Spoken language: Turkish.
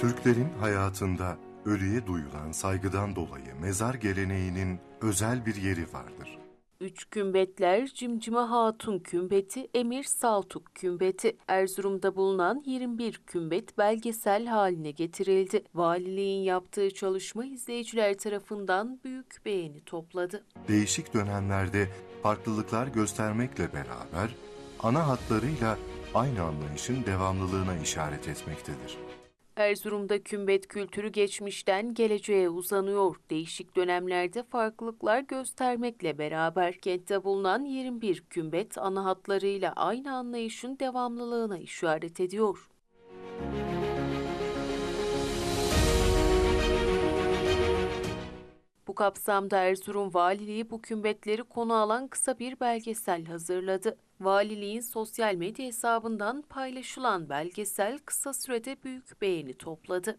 Türklerin hayatında ölüye duyulan saygıdan dolayı mezar geleneğinin özel bir yeri vardır. Üç kümbetler Cimcime Hatun Kümbeti, Emir Saltuk Kümbeti. Erzurum'da bulunan 21 kümbet belgesel haline getirildi. Valiliğin yaptığı çalışma izleyiciler tarafından büyük beğeni topladı. Değişik dönemlerde farklılıklar göstermekle beraber ana hatlarıyla aynı anlayışın devamlılığına işaret etmektedir. Erzurum'da kümbet kültürü geçmişten geleceğe uzanıyor. Değişik dönemlerde farklılıklar göstermekle beraber kentte bulunan 21 kümbet ana hatlarıyla aynı anlayışın devamlılığına işaret ediyor. Bu kapsamda Erzurum Valiliği bu kümbetleri konu alan kısa bir belgesel hazırladı. Valiliğin sosyal medya hesabından paylaşılan belgesel kısa sürede büyük beğeni topladı.